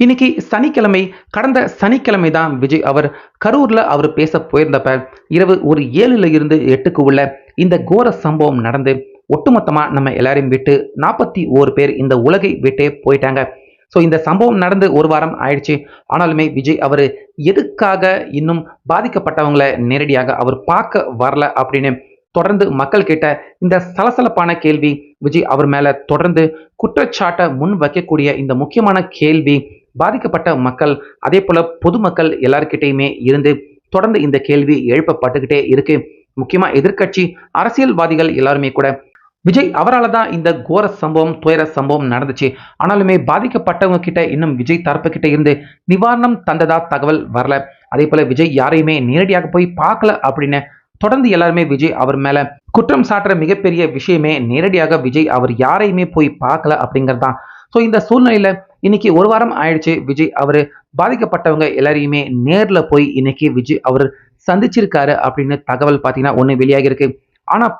இன்னைக்கு சனிக்கிழமை கடந்த சனிக்கிழமை தான் விஜய் அவர் கரூர்ல அவர் பேச போயிருந்தப்ப இரவு ஒரு ஏழுல இருந்து எட்டுக்கு உள்ள இந்த கோர சம்பவம் நடந்து ஒட்டுமொத்தமா நம்ம எல்லாரையும் விட்டு நாற்பத்தி ஓரு பேர் இந்த உலகை விட்டே போயிட்டாங்க. ஸோ இந்த சம்பவம் நடந்து ஒரு வாரம் ஆயிடுச்சு. ஆனாலுமே விஜய் அவர் எதுக்காக இன்னும் பாதிக்கப்பட்டவங்களை நேரடியாக அவர் பார்க்க வரல அப்படின்னு தொடர்ந்து மக்கள் கேட்ட இந்த சலசலப்பான கேள்வி விஜய் அவர் மேல தொடர்ந்து குற்றச்சாட்டை முன் வைக்கக்கூடிய இந்த முக்கியமான கேள்வி பாதிக்கப்பட்ட மக்கள் அதே போல பொதுமக்கள் எல்லார்கிட்டையுமே இருந்து தொடர்ந்து இந்த கேள்வி எழுப்பப்பட்டுக்கிட்டே இருக்கு. முக்கியமா எதிர்க்கட்சி அரசியல்வாதிகள் எல்லாருமே கூட விஜய் அவரால் தான் இந்த கோர சம்பவம் துயர சம்பவம் நடந்துச்சு. ஆனாலுமே பாதிக்கப்பட்டவங்க கிட்ட இன்னும் விஜய் தரப்பு கிட்ட இருந்து நிவாரணம் தந்ததா தகவல் வரல. அதே போல விஜய் யாரையுமே நேரடியாக போய் பார்க்கல அப்படின்னு தொடர்ந்து எல்லாருமே விஜய் அவர் மேல குற்றம் சாட்டுற மிகப்பெரிய விஷயமே நேரடியாக விஜய் அவர் யாரையுமே போய் பார்க்கல அப்படிங்கிறது தான் ஸோ இந்த சூழ்நிலையில இன்னைக்கு ஒரு வாரம் ஆயிடுச்சு. விஜய் அவர் பாதிக்கப்பட்டவங்க எல்லாரையுமே நேரில் போய் இன்னைக்கு விஜய் அவர் சந்திச்சிருக்காரு அப்படின்னு தகவல் பார்த்தீங்கன்னா ஒன்று வெளியாகி இருக்கு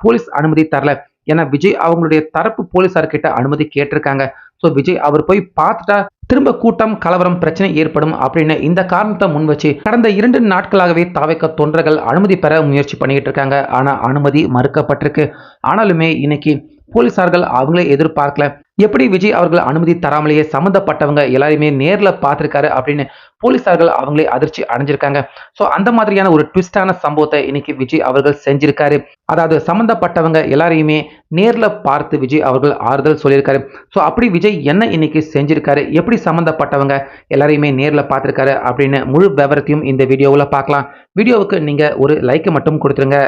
போலீஸ் அனுமதி தரல. ஏன்னா விஜய் அவங்களுடைய தரப்பு போலீஸார்கிட்ட அனுமதி கேட்டிருக்காங்க. ஸோ விஜய் அவர் போய் பார்த்துட்டா திரும்ப கூட்டம் கலவரம் பிரச்சனை ஏற்படும் அப்படின்னு இந்த காரணத்தை முன் வச்சு கடந்த இரண்டு நாட்களாகவே தாவைக்க தொண்டர்கள் அனுமதி பெற முயற்சி பண்ணிக்கிட்டு இருக்காங்க. ஆனால் அனுமதி மறுக்கப்பட்டிருக்கு. ஆனாலுமே இன்னைக்கு போலீசார்கள் அவங்களே எதிர்பார்க்கல. எப்படி விஜய் அவர்கள் அனுமதி தராமலேயே சம்மந்தப்பட்டவங்க எல்லாரையுமே நேரில் பார்த்துருக்காரு அப்படின்னு போலீசார்கள் அவங்களே அதிர்ச்சி அடைஞ்சிருக்காங்க. ஸோ அந்த மாதிரியான ஒரு ட்விஸ்டான சம்பவத்தை இன்னைக்கு விஜய் அவர்கள் செஞ்சிருக்காரு. அதாவது சம்மந்தப்பட்டவங்க எல்லாரையுமே நேரில் பார்த்து விஜய் அவர்கள் ஆறுதல் சொல்லியிருக்காரு. ஸோ அப்படி விஜய் என்ன இன்னைக்கு செஞ்சிருக்காரு? எப்படி சம்மந்தப்பட்டவங்க எல்லாரையுமே நேரில் பார்த்துருக்காரு? அப்படின்னு முழு விவரத்தையும் இந்த வீடியோவில் பார்க்கலாம். வீடியோவுக்கு நீங்கள் ஒரு லைக்கை மட்டும் கொடுத்துருங்க.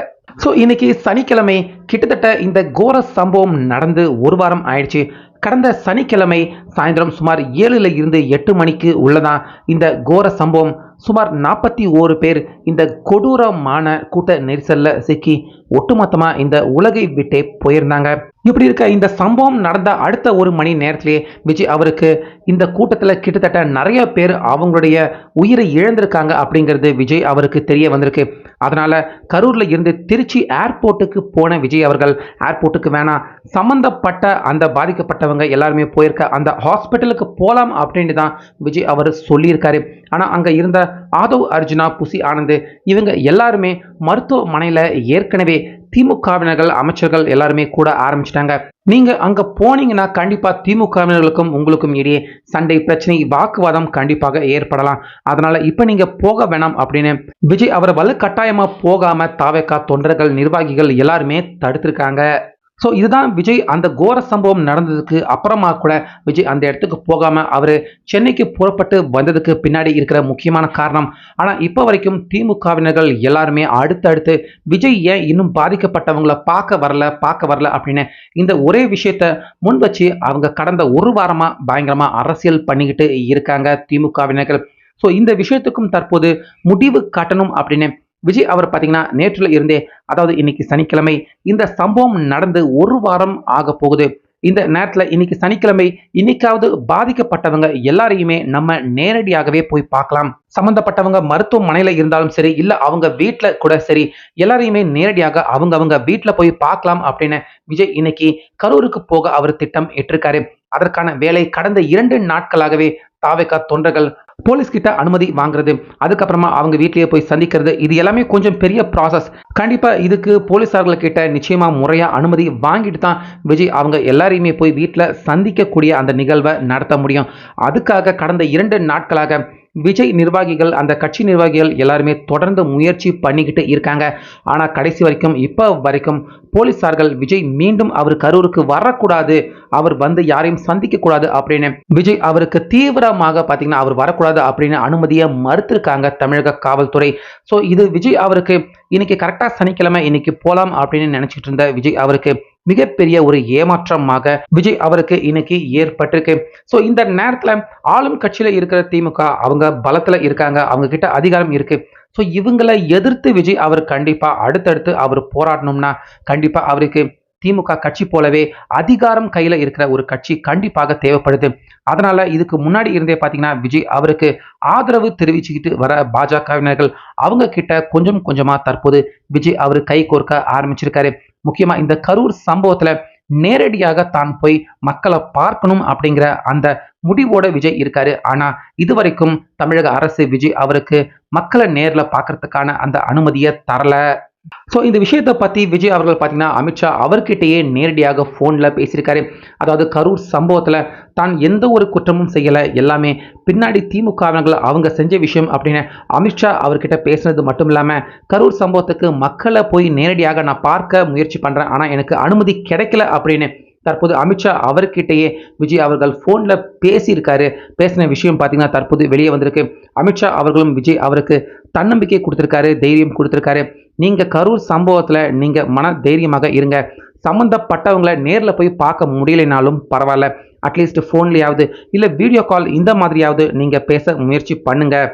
ஸோ இன்னைக்கு சனிக்கிழமை கிட்டத்தட்ட இந்த கோர சம்பவம் நடந்து ஒரு வாரம் ஆயிடுச்சு. கடந்த சனிக்கிழமை சாயந்தரம் சுமார் ஏழுல இருந்து எட்டு மணிக்கு உள்ளதான் இந்த கோர சம்பவம். சுமார் நாற்பத்தி ஓரு பேர் இந்த கொடூரமான கூட்ட நெரிசலில் சிக்கி ஒட்டுமொத்தமாக இந்த உலகை விட்டே போயிருந்தாங்க. இப்படி இருக்க இந்த சம்பவம் நடந்த அடுத்த ஒரு மணி நேரத்திலேயே விஜய் அவருக்கு இந்த கூட்டத்தில் கிட்டத்தட்ட நிறைய பேர் அவங்களுடைய உயிரை இழந்திருக்காங்க அப்படிங்கிறது விஜய் அவருக்கு தெரிய வந்திருக்கு. அதனால் கரூரில் இருந்து திருச்சி ஏர்போர்ட்டுக்கு போன விஜய் அவர்கள் ஏர்போர்ட்டுக்கு வேணாம் சம்பந்தப்பட்ட அந்த பாதிக்கப்பட்டவங்க எல்லாருமே போயிருக்க அந்த ஹாஸ்பிட்டலுக்கு போகலாம் அப்படின்ட்டு தான் விஜய் அவர் சொல்லியிருக்காரு. ஆனால் அங்கே இருந்த ஆதவ் அர்ஜுனா புசி ஆனந்த் இவங்க எல்லாருமே மருத்துவமனையில் ஏற்கனவே திமுகவினர்கள் அமைச்சர்கள் எல்லாருமே கூட ஆரம்பிச்சிட்டாங்க. நீங்கள் அங்கே போனீங்கன்னா கண்டிப்பாக திமுகவினர்களுக்கும் உங்களுக்கும் இடையே சண்டை பிரச்சனை வாக்குவாதம் கண்டிப்பாக ஏற்படலாம். அதனால் இப்போ நீங்கள் போக வேணாம் அப்படின்னு விஜய் அவரை வலுக்கட்டாயமா போகாமல் தாவேக்கா தொண்டர்கள் நிர்வாகிகள் எல்லாருமே தடுத்திருக்காங்க. ஸோ இதுதான் விஜய் அந்த கோர சம்பவம் நடந்ததுக்கு அப்புறமா கூட விஜய் அந்த இடத்துக்கு போகாமல் அவர் சென்னைக்கு புறப்பட்டு வந்ததுக்கு பின்னாடி இருக்கிற முக்கியமான காரணம். ஆனால் இப்போ வரைக்கும் திமுகவினர்கள் எல்லாருமே அடுத்தடுத்து விஜய் ஏன் இன்னும் பாதிக்கப்பட்டவங்களை பார்க்க வரல பார்க்க வரல அப்படின்னு இந்த ஒரே விஷயத்த முன் வச்சு அவங்க கடந்த ஒரு வாரமாக பயங்கரமாக அரசியல் பண்ணிக்கிட்டு இருக்காங்க திமுகவினர்கள். ஸோ இந்த விஷயத்துக்கும் தற்போது முடிவு காட்டணும் அப்படின்னு விஜய் அவர் பார்த்தீங்கன்னா நேற்றுல இருந்தே அதாவது இன்னைக்கு சனிக்கிழமை இந்த சம்பவம் நடந்து ஒரு வாரம் ஆக போகுது. இந்த நேரத்தில் இன்னைக்கு சனிக்கிழமை இன்னைக்காவது பாதிக்கப்பட்டவங்க எல்லாரையுமே நம்ம நேரடியாகவே போய் பார்க்கலாம். சம்பந்தப்பட்டவங்க மருத்துவமனையில இருந்தாலும் சரி இல்ல அவங்க வீட்டில் கூட சரி எல்லாரையுமே நேரடியாக அவங்க அவங்க வீட்டில் போய் பார்க்கலாம் அப்படின்னு விஜய் இன்னைக்கு கரூருக்கு போக அவர் திட்டம் இட்டிருக்காரு. அதற்கான வேலை கடந்த இரண்டு நாட்களாகவே தாவேக்கா தொண்டர்கள் போலீஸ் கிட்ட அனுமதி வாங்குறது அதுக்கப்புறமா அவங்க வீட்லயே போய் சந்திக்கிறது இது எல்லாமே கொஞ்சம் பெரிய ப்ராசஸ் கண்டிப்பா இதுக்கு போலீஸார்கள் கிட்ட நிச்சயமா முறையா அனுமதி வாங்கிட்டு தான் விஜய் அவங்க எல்லாரையுமே போய் வீட்டில் சந்திக்கக்கூடிய அந்த நிகழ்வை நடத்த முடியும். அதுக்காக கடந்த இரண்டு நாட்களாக விஜய் நிர்வாகிகள் அந்த கட்சி நிர்வாகிகள் எல்லாருமே தொடர்ந்து முயற்சி பண்ணிக்கிட்டு இருக்காங்க. ஆனால் கடைசி வரைக்கும் இப்போ வரைக்கும் போலீசார்கள் விஜய் மீண்டும் அவர் கரூருக்கு வரக்கூடாது. அவர் வந்து யாரையும் சந்திக்க கூடாது அப்படின்னு விஜய் அவருக்கு தீவிரமாக பார்த்தீங்கன்னா அவர் வரக்கூடாது அப்படின்னு அனுமதியை மறுத்திருக்காங்க தமிழக காவல்துறை. ஸோ இது விஜய் அவருக்கு இன்னைக்கு கரெக்டாக சனிக்கிழமை இன்னைக்கு போகலாம் அப்படின்னு நினச்சிட்டு இருந்த விஜய் அவருக்கு மிகப்பெரிய ஒரு ஏமாற்றமாக விஜய் அவருக்கு இன்னைக்கு ஏற்பட்டிருக்கு. ஸோ இந்த நேரத்தில் ஆளும் கட்சியில் இருக்கிற திமுக அவங்க பலத்தில் இருக்காங்க அவங்க கிட்ட அதிகாரம் இருக்கு. ஸோ இவங்களை எதிர்த்து விஜய் அவர் கண்டிப்பாக அடுத்தடுத்து அவர் போராடணும்னா கண்டிப்பாக அவருக்கு திமுக கட்சி போலவே அதிகாரம் கையில் இருக்கிற ஒரு கட்சி கண்டிப்பாக தேவைப்படுது. அதனால இதுக்கு முன்னாடி இருந்தே பார்த்தீங்கன்னா விஜய் அவருக்கு ஆதரவு தெரிவிச்சுக்கிட்டு வர பாஜகவினர்கள் அவங்க கிட்ட கொஞ்சம் கொஞ்சமாக தற்போது விஜய் அவர் கை கோர்க்க ஆரம்பிச்சிருக்காரு. முக்கியமா இந்த கரூர் சம்பவத்துல நேரடியாக தான் போய் மக்களை பார்க்கணும் அப்படிங்கிற அந்த முடிவோட விஜய் இருக்காரு. ஆனா இதுவரைக்கும் தமிழக அரசு விஜய் அவருக்கு மக்களை நேர்ல பார்க்கறதுக்கான அந்த அனுமதியை தரல. ஸோ இந்த விஷயத்தை பற்றி விஜய் அவர்கள் பார்த்தீங்கன்னா அமித்ஷா அவர்கிட்டயே நேரடியாக ஃபோனில் பேசியிருக்காரு. அதாவது கரூர் சம்பவத்தில் தான் எந்த ஒரு குற்றமும் செய்யலை. எல்லாமே பின்னாடி திமுகவினர்கள் அவங்க செஞ்ச விஷயம் அப்படின்னு அமித்ஷா அவர்கிட்ட பேசுனது மட்டும் இல்லாமல் கரூர் சம்பவத்துக்கு மக்களை போய் நேரடியாக நான் பார்க்க முயற்சி பண்ணுறேன் ஆனால் எனக்கு அனுமதி கிடைக்கல அப்படின்னு தற்போது அமித்ஷா அவர்கிட்டயே விஜய் அவர்கள் ஃபோனில் பேசியிருக்காரு. பேசின விஷயம் பார்த்தீங்கன்னா தற்போது வெளியே வந்திருக்கு. அமித்ஷா அவர்களும் விஜய் அவருக்கு தன்னம்பிக்கை கொடுத்துருக்காரு தைரியம் கொடுத்துருக்காரு. நீங்கள் கரூர் சம்பவத்தில் நீங்கள் மன தைரியமாக இருங்க. சம்மந்தப்பட்டவங்களை நேரில் போய் பார்க்க முடியலைனாலும் பரவாயில்ல. அட்லீஸ்ட் ஃபோன்லேயாவது இல்லை வீடியோ கால் இந்த மாதிரியாவது நீங்கள் பேச முயற்சி பண்ணுங்கள்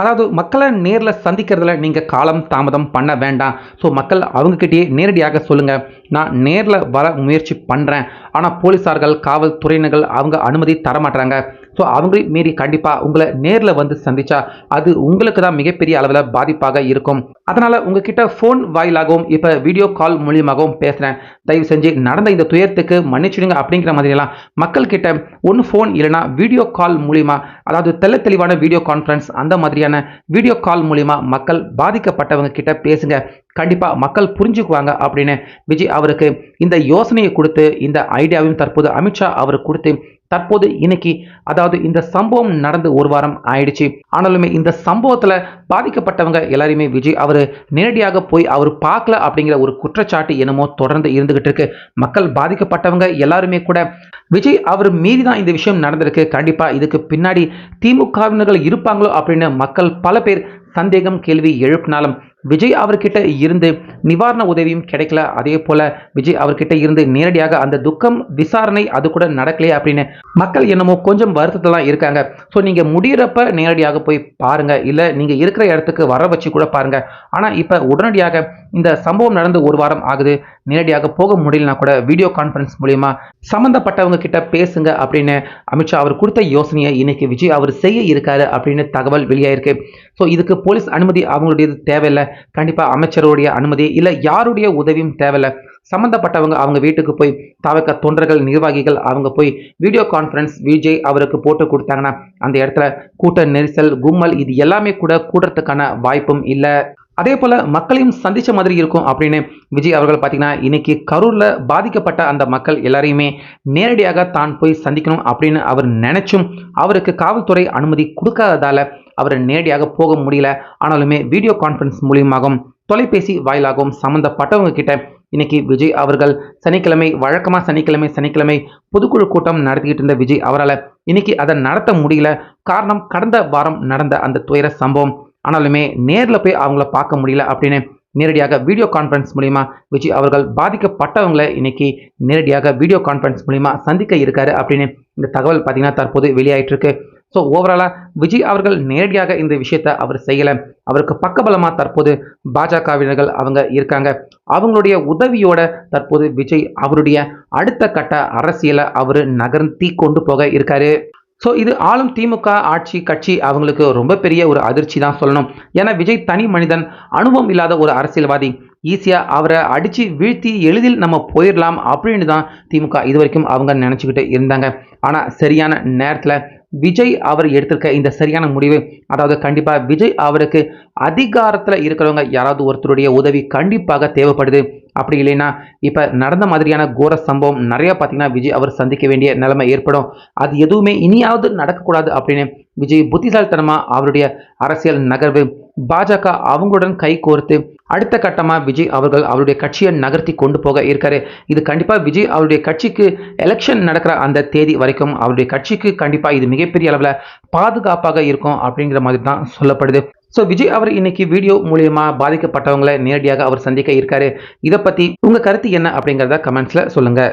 அதாவது மக்களை நேரில் சந்திக்கிறதுல நீங்கள் காலம் தாமதம் பண்ண வேண்டாம். ஸோ மக்கள் அவங்கக்கிட்டேயே நேரடியாக சொல்லுங்கள் நான் நேரில் வர முயற்சி பண்ணுறேன் ஆனால் போலீஸார்கள் காவல்துறையினர்கள் அவங்க அனுமதி தரமாட்டாங்க ஸோ அவங்களையும் மீறி கண்டிப்பாக உங்களை நேரில் வந்து சந்திச்சா அது உங்களுக்கு தான் மிகப்பெரிய அளவில் பாதிப்பாக இருக்கும். அதனால் உங்ககிட்ட ஃபோன் வாயிலாகவும் இப்போ வீடியோ கால் மூலியமாகவும் பேசுகிறேன் தயவு செஞ்சு நடந்த இந்த துயரத்துக்கு மன்னிச்சிடுங்க அப்படிங்கிற மாதிரியெல்லாம் மக்கள்கிட்ட ஒன்று ஃபோன் இல்லைனா வீடியோ கால் மூலிமா அதாவது தெல்ல தெளிவான வீடியோ கான்ஃபரன்ஸ் அந்த மாதிரியான வீடியோ கால் மூலிமா மக்கள் பாதிக்கப்பட்டவங்க கிட்ட பேசுங்க. கண்டிப்பாக மக்கள் புரிஞ்சுக்குவாங்க அப்படின்னு விஜய் அவருக்கு இந்த யோசனையை கொடுத்து இந்த ஐடியாவையும் தற்போது அமித்ஷா அவருக்கு கொடுத்து தற்போது இன்னைக்கு அதாவது இந்த சம்பவம் நடந்து ஒரு வாரம் ஆயிடுச்சு. ஆனாலுமே இந்த சம்பவத்தில் பாதிக்கப்பட்டவங்க எல்லாரையுமே விஜய் அவர் நேரடியாக போய் அவர் பார்க்கல அப்படிங்கிற ஒரு குற்றச்சாட்டு என்னமோ தொடர்ந்து இருந்துகிட்டு இருக்கு. மக்கள் பாதிக்கப்பட்டவங்க எல்லாருமே கூட விஜய் அவர் மீறி தான் இந்த விஷயம் நடந்திருக்கு. கண்டிப்பாக இதுக்கு பின்னாடி திமுகவினர்கள் இருப்பாங்களோ அப்படின்னு மக்கள் பல பேர் சந்தேகம் கேள்வி எழுப்பினாலும் விஜய் அவர்கிட்ட இருந்து நிவாரண உதவியும் கிடைக்கல. அதே போல விஜய் அவர்கிட்ட இருந்து நேரடியாக அந்த துக்கம் விசாரணை அது கூட நடக்கலையே அப்படின்னு மக்கள் என்னமோ கொஞ்சம் வருத்தத்தெல்லாம் இருக்காங்க. ஸோ நீங்கள் முடியிறப்ப நேரடியாக போய் பாருங்க. இல்லை நீங்கள் இருக்கிற இடத்துக்கு வர வச்சு கூட பாருங்க. ஆனால் இப்போ உடனடியாக இந்த சம்பவம் நடந்து ஒரு வாரம் ஆகுது. நேரடியாக போக முடியலனா கூட வீடியோ கான்ஃபரன்ஸ் மூலயமா சம்மந்தப்பட்டவங்க கிட்ட பேசுங்க அப்படின்னு அமித்ஷா அவர் கொடுத்த யோசனையை இன்னைக்கு விஜய் அவர் செய்ய இருக்காரு அப்படின்னு தகவல் வெளியாயிருக்கு. ஸோ இதுக்கு போலீஸ் அனுமதி அவங்களுடையது தேவையில்லை. கண்டிப்பாக அமைச்சருடைய அனுமதி இல்லை யாருடைய உதவியும் தேவையில்லை. சம்மந்தப்பட்டவங்க அவங்க வீட்டுக்கு போய் தவக்க தொண்டர்கள் நிர்வாகிகள் அவங்க போய் வீடியோ கான்ஃபரன்ஸ் விஜய் அவருக்கு போட்டு கொடுத்தாங்கன்னா அந்த இடத்துல கூட்ட நெரிசல் கும்மல் இது எல்லாமே கூட கூடுறதுக்கான வாய்ப்பும் இல்லை. அதே போல் மக்களையும் சந்தித்த மாதிரி இருக்கும் அப்படின்னு விஜய் அவர்கள் பார்த்தீங்கன்னா இன்னைக்கு கரூரில் பாதிக்கப்பட்ட அந்த மக்கள் எல்லாரையுமே நேரடியாக தான் போய் சந்திக்கணும் அப்படின்னு அவர் நினைச்சும் அவருக்கு காவல்துறை அனுமதி கொடுக்காததால் அவர் நேரடியாக போக முடியல. ஆனாலுமே வீடியோ கான்ஃபரன்ஸ் மூலியமாகவும் தொலைபேசி வாயிலாகவும் சம்மந்தப்பட்டவங்க கிட்ட இன்னைக்கு விஜய் அவர்கள் சனிக்கிழமை வழக்கமாக சனிக்கிழமை சனிக்கிழமை பொதுக்குழு கூட்டம் நடத்திக்கிட்டு இருந்த விஜய் அவரால் இன்னைக்கு அதை நடத்த முடியல. காரணம் கடந்த வாரம் நடந்த அந்த துயர சம்பவம். ஆனாலுமே நேரில் போய் அவங்கள பார்க்க முடியல அப்படின்னு நேரடியாக வீடியோ கான்ஃபரன்ஸ் மூலிமா விஜய் அவர்கள் பாதிக்கப்பட்டவங்களை இன்னைக்கு நேரடியாக வீடியோ கான்ஃபரன்ஸ் மூலிமா சந்திக்க இருக்காரு அப்படின்னு இந்த தகவல் பார்த்தீங்கன்னா தற்போது வெளியாயிட்டு இருக்கு. ஸோ ஓவராலாக விஜய் அவர்கள் நேரடியாக இந்த விஷயத்தை அவர் செய்யலை. அவருக்கு பக்கபலமாக தற்போது பாஜகவினர்கள் அவங்க இருக்காங்க. அவங்களுடைய உதவியோட தற்போது விஜய் அவருடைய அடுத்த கட்ட அரசியலை அவர் நகர்த்தி கொண்டு போக இருக்காரு. ஸோ இது ஆளும் திமுக ஆட்சி கட்சி அவங்களுக்கு ரொம்ப பெரிய ஒரு அதிர்ச்சி தான் சொல்லணும். ஏன்னா விஜய் தனி மனிதன் அனுபவம் இல்லாத ஒரு அரசியல்வாதி. ஈஸியாக அவரை அடித்து வீழ்த்தி எளிதில் நம்ம போயிடலாம் அப்படின்னு தான் திமுக இது வரைக்கும் அவங்க நினச்சிக்கிட்டு இருந்தாங்க. ஆனால் சரியான நேரத்தில் விஜய் அவர் எடுத்திருக்க இந்த சரியான முடிவு. அதாவது கண்டிப்பாக விஜய் அவருக்கு அதிகாரத்தில் இருக்கிறவங்க யாராவது ஒருத்தருடைய உதவி கண்டிப்பாக தேவைப்படுது. அப்படி இல்லைன்னா இப்போ நடந்த மாதிரியான கோர சம்பவம் நிறையா பார்த்தீங்கன்னா விஜய் அவர் சந்திக்க வேண்டிய நிலைமை ஏற்படும். அது எதுவுமே இனியாவது நடக்கக்கூடாது அப்படின்னு விஜய் புத்திசாலித்தனமாக அவருடைய அரசியல் நகர்வு பாஜக அவங்களுடன் கை கோர்த்து அடுத்த கட்டமாக விஜய் அவர்கள் அவருடைய கட்சியை நகர்த்தி கொண்டு போக இருக்காரு. இது கண்டிப்பாக விஜய் அவருடைய கட்சிக்கு எலெக்ஷன் நடக்கிற அந்த தேதி வரைக்கும் அவருடைய கட்சிக்கு கண்டிப்பாக இது மிகப்பெரிய அளவில் பாதுகாப்பாக இருக்கும் அப்படிங்கிற மாதிரி தான் சொல்லப்படுது. ஸோ விஜய் அவர் இன்னைக்கு வீடியோ மூலியமா பாதிக்கப்பட்டவங்களை நேரடியாக அவர் சந்திக்க இருக்காரு. இதை பற்றி உங்கள் கருத்து என்ன அப்படிங்கிறத கமெண்ட்ஸில் சொல்லுங்கள்